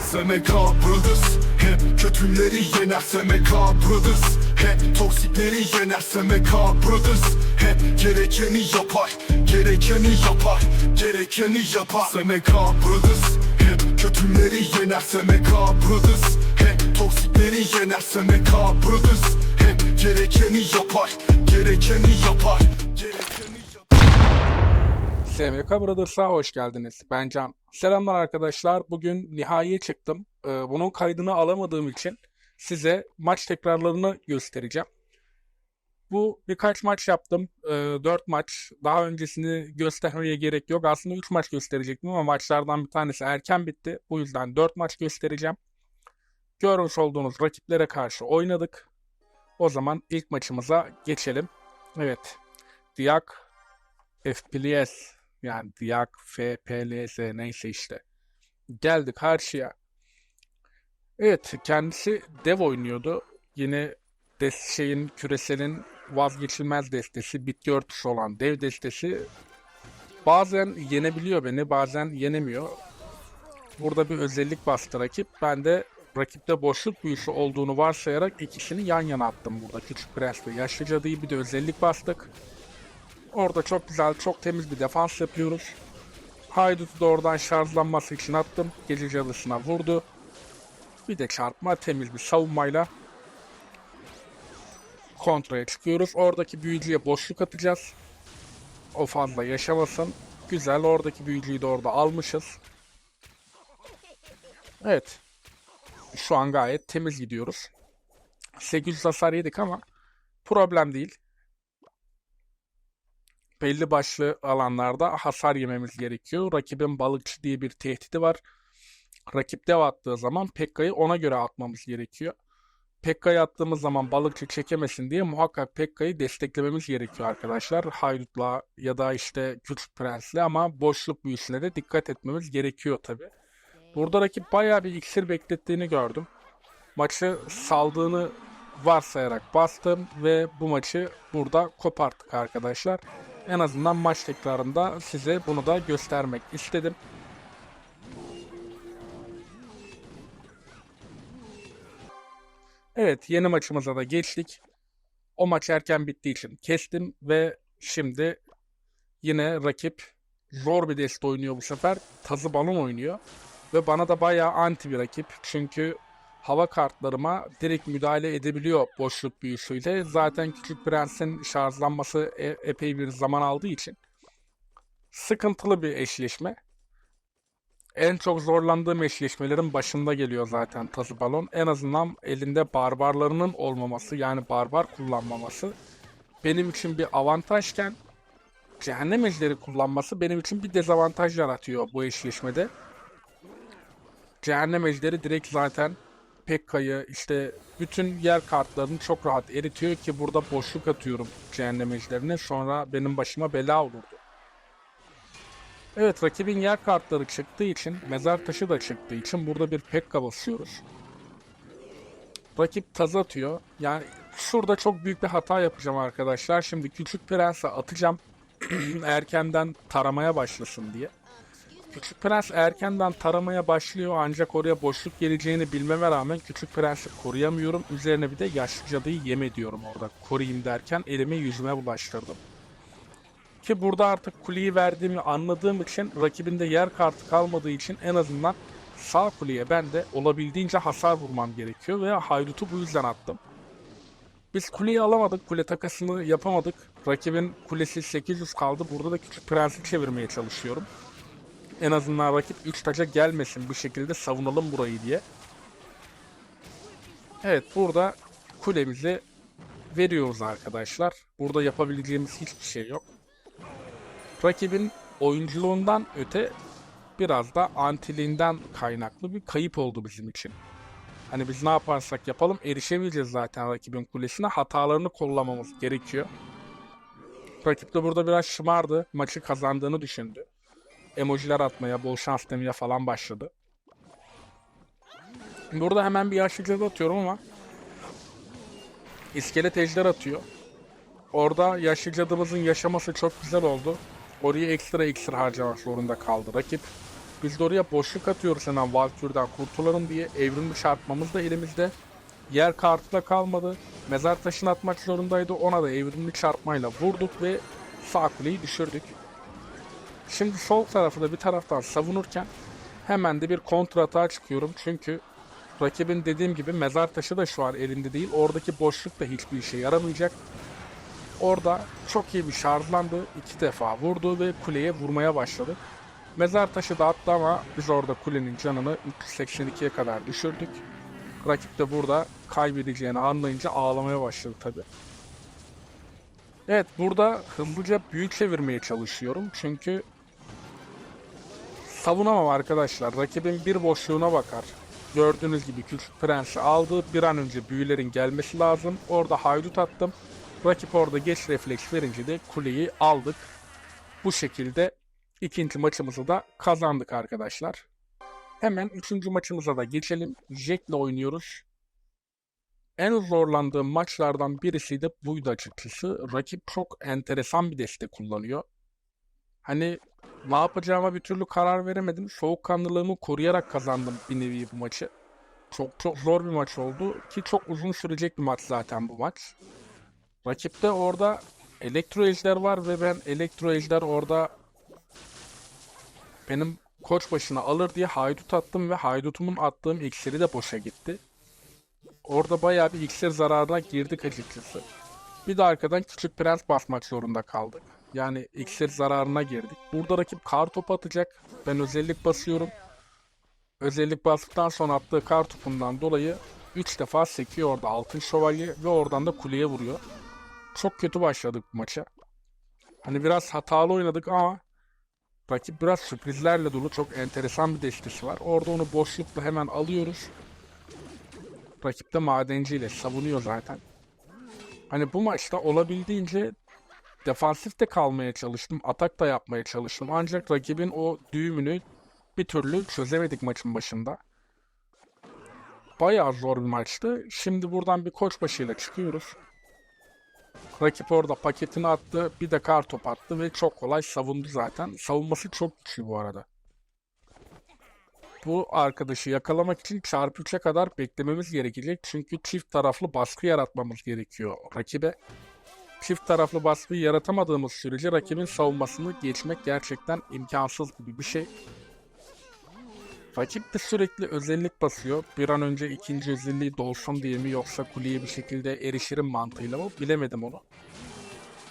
SMK Brothers Hep kötüleri yener. SMK Brothers Hep toksikleri yener. SMK Brothers Hep gerekeni yapar Gerekeni yapar Gerekeni yapar. SMK Brothers Hep kötüleri yener. SMK Brothers Hep toksikleri yener. SMK Brothers Hep gerekeni yapar Gerekeni yapar SMK Brothers'a hoş geldiniz. Ben Can. Selamlar arkadaşlar. Bugün nihaiye çıktım. Ee, bunun kaydını alamadığım için size maç tekrarlarını göstereceğim. Bu birkaç maç yaptım. 4 maç. Daha öncesini göstermeye gerek yok. Aslında 3 maç gösterecektim ama maçlardan bir tanesi erken bitti. Bu yüzden 4 maç göstereceğim. Görmüş olduğunuz rakiplere karşı oynadık. O zaman ilk maçımıza geçelim. Evet. Diak FPS yani Diak, FPLS neyse işte. Geldi karşıya. Evet kendisi dev oynuyordu. Yine des şeyin küreselin vazgeçilmez destesi, bitki örtüsü olan dev destesi bazen yenebiliyor beni, bazen yenemiyor. Burada bir özellik bastı rakip. Ben de rakipte boşluk büyüsü olduğunu varsayarak ikisini yan yana attım burada. Küçük Prens'le Yaşlı Cadı'yı bir de özellik bastık. Orada çok güzel, çok temiz bir defans yapıyoruz. Haydut'u da oradan şarjlanması için attım. Gece cadısına vurdu. Bir de çarpma, temiz bir savunmayla kontraya çıkıyoruz. Oradaki büyücüye boşluk atacağız. O fazla yaşamasın. Güzel, oradaki büyücüyü de orada almışız. Evet. Şu an gayet temiz gidiyoruz. 800 hasar yedik ama problem değil belli başlı alanlarda hasar yememiz gerekiyor. Rakibin balıkçı diye bir tehdidi var. Rakip dev attığı zaman Pekka'yı ona göre atmamız gerekiyor. Pekka'yı attığımız zaman balıkçı çekemesin diye muhakkak Pekka'yı desteklememiz gerekiyor arkadaşlar. Haydutla ya da işte Küçük Prens'le ama boşluk büyüsüne de dikkat etmemiz gerekiyor tabi. Burada rakip bayağı bir iksir beklettiğini gördüm. Maçı saldığını varsayarak bastım ve bu maçı burada koparttık arkadaşlar. En azından maç tekrarında size bunu da göstermek istedim. Evet yeni maçımıza da geçtik. O maç erken bittiği için kestim ve şimdi yine rakip zor bir deste oynuyor bu sefer. Tazı balon oynuyor. Ve bana da bayağı anti bir rakip. Çünkü hava kartlarıma direkt müdahale edebiliyor boşluk büyüsüyle. Zaten Küçük Prens'in şarjlanması e- epey bir zaman aldığı için sıkıntılı bir eşleşme. En çok zorlandığım eşleşmelerin başında geliyor zaten Tazı Balon. En azından elinde barbarlarının olmaması yani barbar kullanmaması benim için bir avantajken cehennem ejderi kullanması benim için bir dezavantaj yaratıyor bu eşleşmede. Cehennem ejderi direkt zaten Pekka'yı işte bütün yer kartlarını çok rahat eritiyor ki burada boşluk atıyorum cehennem ejderine sonra benim başıma bela olurdu. Evet rakibin yer kartları çıktığı için mezar taşı da çıktığı için burada bir Pekka basıyoruz. Rakip taz atıyor. Yani şurada çok büyük bir hata yapacağım arkadaşlar. Şimdi küçük prense atacağım. Erkenden taramaya başlasın diye. Küçük Prens erkenden taramaya başlıyor ancak oraya boşluk geleceğini bilmeme rağmen Küçük Prens'i koruyamıyorum. Üzerine bir de yaşlı cadıyı yeme diyorum orada. Koruyayım derken elimi yüzüme bulaştırdım. Ki burada artık kuleyi verdiğimi anladığım için rakibinde yer kartı kalmadığı için en azından sağ kuleye ben de olabildiğince hasar vurmam gerekiyor ve haydutu bu yüzden attım. Biz kuleyi alamadık, kule takasını yapamadık. Rakibin kulesi 800 kaldı. Burada da Küçük Prens'i çevirmeye çalışıyorum. En azından rakip 3 taca gelmesin bu şekilde savunalım burayı diye. Evet burada kulemizi veriyoruz arkadaşlar. Burada yapabileceğimiz hiçbir şey yok. Rakibin oyunculuğundan öte biraz da antiliğinden kaynaklı bir kayıp oldu bizim için. Hani biz ne yaparsak yapalım erişemeyeceğiz zaten rakibin kulesine. Hatalarını kollamamız gerekiyor. Rakip de burada biraz şımardı. Maçı kazandığını düşündü emojiler atmaya, bol şans demeye falan başladı. Burada hemen bir yaşlı cadı atıyorum ama iskelet ejder atıyor. Orada yaşlı cadımızın yaşaması çok güzel oldu. Oraya ekstra ekstra harcamak zorunda kaldı rakip. Biz de oraya boşluk atıyoruz hemen Valkür'den kurtulalım diye evrimli çarpmamız da elimizde. Yer kartı da kalmadı. Mezar taşını atmak zorundaydı. Ona da evrimli çarpmayla vurduk ve sağ kuleyi düşürdük. Şimdi sol tarafı da bir taraftan savunurken hemen de bir kontra atağa çıkıyorum. Çünkü rakibin dediğim gibi mezar taşı da şu an elinde değil. Oradaki boşluk da hiçbir işe yaramayacak. Orada çok iyi bir şarjlandı. iki defa vurdu ve kuleye vurmaya başladı. Mezar taşı da attı ama biz orada kulenin canını 382'ye kadar düşürdük. Rakip de burada kaybedeceğini anlayınca ağlamaya başladı tabi. Evet burada hızlıca büyük çevirmeye çalışıyorum. Çünkü savunamam arkadaşlar. Rakibin bir boşluğuna bakar. Gördüğünüz gibi Küçük Prens'i aldı. Bir an önce büyülerin gelmesi lazım. Orada haydut attım. Rakip orada geç refleks verince de kuleyi aldık. Bu şekilde ikinci maçımızı da kazandık arkadaşlar. Hemen üçüncü maçımıza da geçelim. Jack'le oynuyoruz. En zorlandığım maçlardan birisi de buydu açıkçası. Rakip çok enteresan bir deste kullanıyor. Hani ne yapacağıma bir türlü karar veremedim. Soğukkanlılığımı koruyarak kazandım bir nevi bu maçı. Çok çok zor bir maç oldu ki çok uzun sürecek bir maç zaten bu maç. Rakipte orada elektro ejder var ve ben elektro ejder orada benim koç başına alır diye haydut attım ve haydutumun attığım iksiri de boşa gitti. Orada bayağı bir iksir zararına girdik açıkçası. Bir de arkadan küçük prens basmak zorunda kaldık. Yani iksir zararına girdik. Burada rakip kar topu atacak. Ben özellik basıyorum. Özellik bastıktan sonra attığı kar topundan dolayı 3 defa sekiyor orada altın şövalye ve oradan da kuleye vuruyor. Çok kötü başladık bu maça. Hani biraz hatalı oynadık ama rakip biraz sürprizlerle dolu çok enteresan bir destesi var. Orada onu boşlukla hemen alıyoruz. Rakip de madenciyle savunuyor zaten. Hani bu maçta olabildiğince defansif de kalmaya çalıştım. Atak da yapmaya çalıştım. Ancak rakibin o düğümünü bir türlü çözemedik maçın başında. Bayağı zor bir maçtı. Şimdi buradan bir koç başıyla çıkıyoruz. Rakip orada paketini attı. Bir de kar top attı ve çok kolay savundu zaten. Savunması çok güçlü bu arada. Bu arkadaşı yakalamak için çarpı 3'e kadar beklememiz gerekecek. Çünkü çift taraflı baskı yaratmamız gerekiyor rakibe. Çift taraflı baskıyı yaratamadığımız sürece rakibin savunmasını geçmek gerçekten imkansız gibi bir şey. Rakip de sürekli özellik basıyor. Bir an önce ikinci özelliği dolsun diye mi yoksa kuleye bir şekilde erişirim mantığıyla mı bilemedim onu.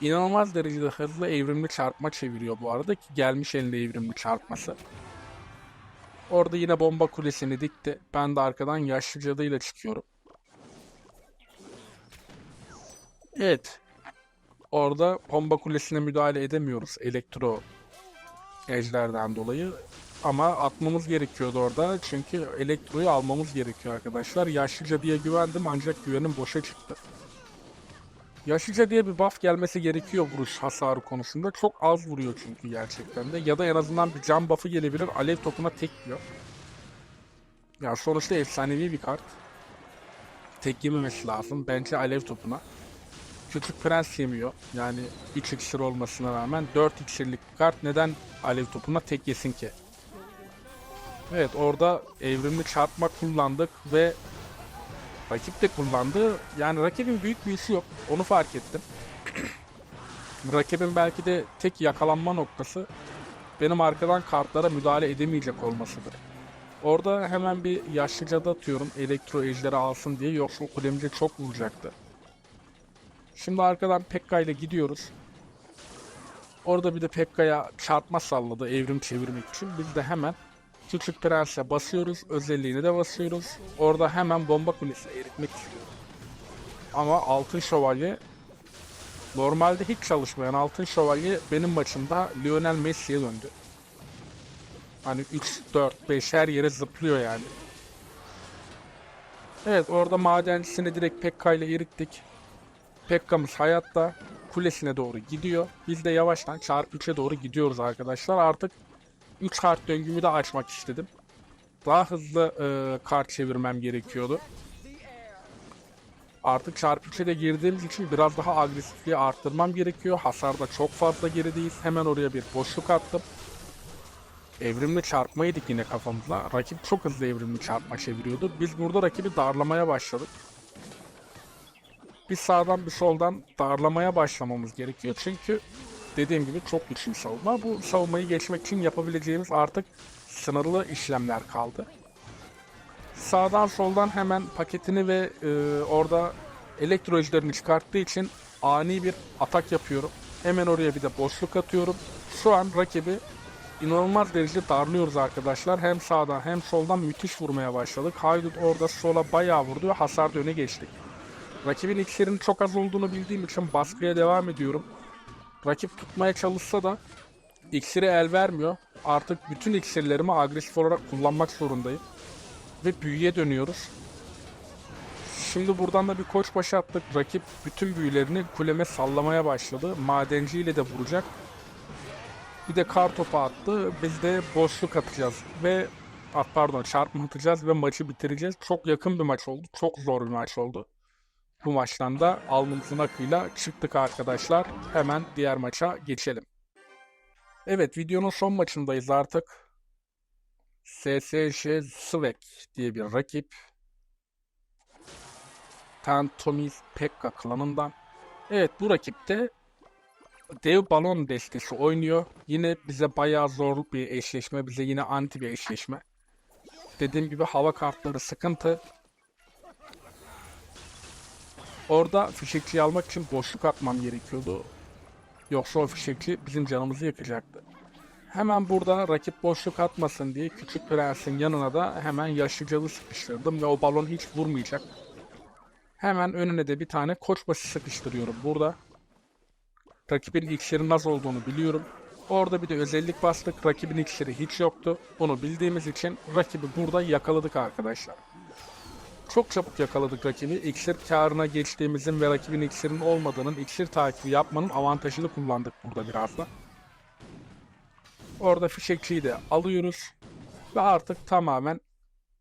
İnanılmaz derecede hızlı evrimli çarpma çeviriyor bu arada ki gelmiş eline evrimli çarpması. Orada yine bomba kulesini dikti. Ben de arkadan yaşlı cadıyla çıkıyorum. Evet. Orada bomba kulesine müdahale edemiyoruz elektro ejderden dolayı. Ama atmamız gerekiyordu orada. Çünkü elektroyu almamız gerekiyor arkadaşlar. Yaşlıca diye güvendim ancak güvenim boşa çıktı. Yaşlıca diye bir buff gelmesi gerekiyor vuruş hasarı konusunda. Çok az vuruyor çünkü gerçekten de. Ya da en azından bir can buff'ı gelebilir. Alev topuna tek yiyor. Ya sonuçta efsanevi bir kart. Tek yememesi lazım. Bence alev topuna. Küçük prens yemiyor. Yani 3 iksir olmasına rağmen 4 iksirlik kart neden alev topuna tek yesin ki? Evet orada evrimli çarpma kullandık ve rakip de kullandı. Yani rakibin büyük bir işi yok. Onu fark ettim. rakibin belki de tek yakalanma noktası benim arkadan kartlara müdahale edemeyecek olmasıdır. Orada hemen bir yaşlıca da atıyorum elektro ejderi alsın diye yoksa o kulemize çok vuracaktı. Şimdi arkadan Pekka ile gidiyoruz. Orada bir de Pekka'ya çarpma salladı evrim çevirmek için. Biz de hemen Küçük Prens'e basıyoruz. Özelliğini de basıyoruz. Orada hemen bomba kulesine eritmek istiyoruz. Ama Altın Şövalye normalde hiç çalışmayan Altın Şövalye benim maçımda Lionel Messi'ye döndü. Hani 3, 4, 5 her yere zıplıyor yani. Evet orada madencisini direkt Pekka ile erittik. Pekka'mız hayatta kulesine doğru gidiyor. Biz de yavaştan çarpı 3'e doğru gidiyoruz arkadaşlar. Artık 3 kart döngümü de açmak istedim. Daha hızlı e, kart çevirmem gerekiyordu. Artık çarpı üçe de girdiğimiz için biraz daha agresifliği arttırmam gerekiyor. Hasarda çok fazla gerideyiz. Hemen oraya bir boşluk attım. Evrimli çarpmaydık yine kafamızda. Rakip çok hızlı evrimli çarpma çeviriyordu. Biz burada rakibi darlamaya başladık. Bir sağdan bir soldan darlamaya başlamamız gerekiyor. Çünkü dediğim gibi çok güçlü bir savunma. Bu savunmayı geçmek için yapabileceğimiz artık sınırlı işlemler kaldı. Sağdan soldan hemen paketini ve e, orada elektrojlerini çıkarttığı için ani bir atak yapıyorum. Hemen oraya bir de boşluk atıyorum. Şu an rakibi inanılmaz derecede darlıyoruz arkadaşlar. Hem sağdan hem soldan müthiş vurmaya başladık. Haydut orada sola bayağı vurdu ve hasarda öne geçtik. Rakibin iksirinin çok az olduğunu bildiğim için baskıya devam ediyorum. Rakip tutmaya çalışsa da iksiri el vermiyor. Artık bütün iksirlerimi agresif olarak kullanmak zorundayım. Ve büyüye dönüyoruz. Şimdi buradan da bir koç başı attık. Rakip bütün büyülerini kuleme sallamaya başladı. Madenci ile de vuracak. Bir de kar topu attı. Biz de boşluk atacağız. Ve ah, pardon çarpma atacağız ve maçı bitireceğiz. Çok yakın bir maç oldu. Çok zor bir maç oldu. Bu maçtan da alnımızın akıyla çıktık arkadaşlar. Hemen diğer maça geçelim. Evet videonun son maçındayız artık. SSJ Svek diye bir rakip. Tantomis Pekka klanından. Evet bu rakipte dev balon destesi oynuyor. Yine bize bayağı zor bir eşleşme. Bize yine anti bir eşleşme. Dediğim gibi hava kartları sıkıntı. Orada fişekçiyi almak için boşluk atmam gerekiyordu. Yoksa o fişekçi bizim canımızı yakacaktı. Hemen burada rakip boşluk atmasın diye küçük prensin yanına da hemen yaşlıcalı sıkıştırdım ve o balon hiç vurmayacak. Hemen önüne de bir tane koçbaşı sıkıştırıyorum burada. Rakibin iksirin az olduğunu biliyorum. Orada bir de özellik bastık. Rakibin iksiri hiç yoktu. Bunu bildiğimiz için rakibi burada yakaladık arkadaşlar. Çok çabuk yakaladık rakibi. İksir karına geçtiğimizin ve rakibin iksirin olmadığının iksir takibi yapmanın avantajını kullandık burada biraz da. Orada fişekçiyi de alıyoruz. Ve artık tamamen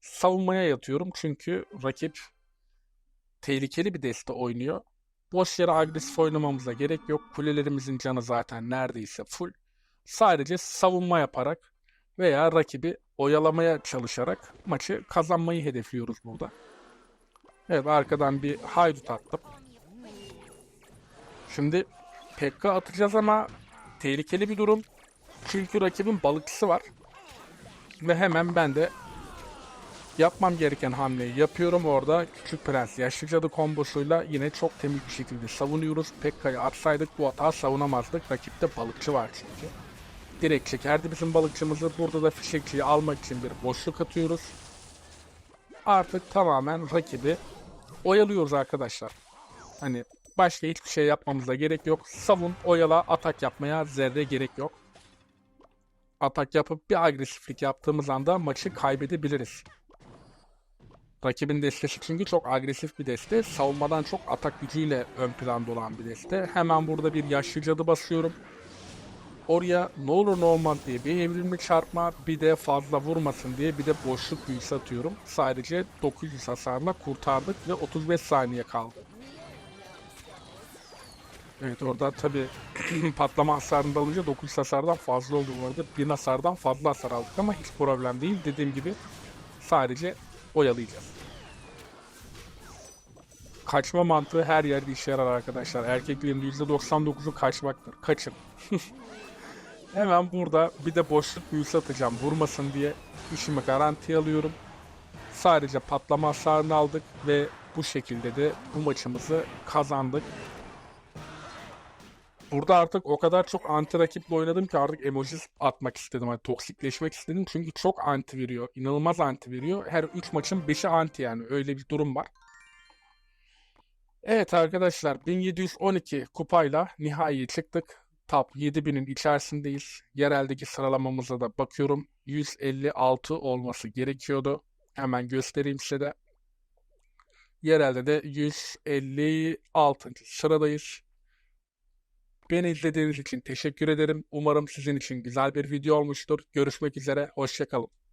savunmaya yatıyorum. Çünkü rakip tehlikeli bir deste oynuyor. Boş yere agresif oynamamıza gerek yok. Kulelerimizin canı zaten neredeyse full. Sadece savunma yaparak veya rakibi oyalamaya çalışarak maçı kazanmayı hedefliyoruz burada. Evet arkadan bir haydut attım. Şimdi Pekka atacağız ama tehlikeli bir durum. Çünkü rakibin balıkçısı var. Ve hemen ben de yapmam gereken hamleyi yapıyorum orada. Küçük Prens Yaşlı Cadı kombosuyla yine çok temiz bir şekilde savunuyoruz. Pekka'yı atsaydık bu hata savunamazdık. Rakipte balıkçı var çünkü. Direkt çekerdi bizim balıkçımızı. Burada da fişekçiyi almak için bir boşluk atıyoruz. Artık tamamen rakibi oyalıyoruz arkadaşlar. Hani başka hiçbir şey yapmamıza gerek yok. Savun, oyala, atak yapmaya zerre gerek yok. Atak yapıp bir agresiflik yaptığımız anda maçı kaybedebiliriz. Rakibin destesi çünkü çok agresif bir deste. Savunmadan çok atak gücüyle ön planda olan bir deste. Hemen burada bir yaşlı cadı basıyorum. Oraya ne olur ne olmaz diye bir evrimli çarpma bir de fazla vurmasın diye bir de boşluk büyüsü atıyorum. Sadece 900 hasarla kurtardık ve 35 saniye kaldı. Evet orada tabi patlama hasarında alınca 900 hasardan fazla oldu bu arada. 1000 hasardan fazla hasar aldık ama hiç problem değil. Dediğim gibi sadece oyalayacağız. Kaçma mantığı her yerde işe yarar arkadaşlar. Erkeklerin %99'u kaçmaktır. Kaçın. Hemen burada bir de boşluk büyüsü atacağım vurmasın diye işimi garantiye alıyorum. Sadece patlama hasarını aldık ve bu şekilde de bu maçımızı kazandık. Burada artık o kadar çok anti rakiple oynadım ki artık emoji atmak istedim. Hani toksikleşmek istedim çünkü çok anti veriyor. İnanılmaz anti veriyor. Her 3 maçın 5'i anti yani öyle bir durum var. Evet arkadaşlar 1712 kupayla nihai çıktık. Top 7000'in içerisindeyiz. Yereldeki sıralamamıza da bakıyorum. 156 olması gerekiyordu. Hemen göstereyim size de. Yerelde de 156. sıradayız. Beni izlediğiniz için teşekkür ederim. Umarım sizin için güzel bir video olmuştur. Görüşmek üzere. Hoşçakalın.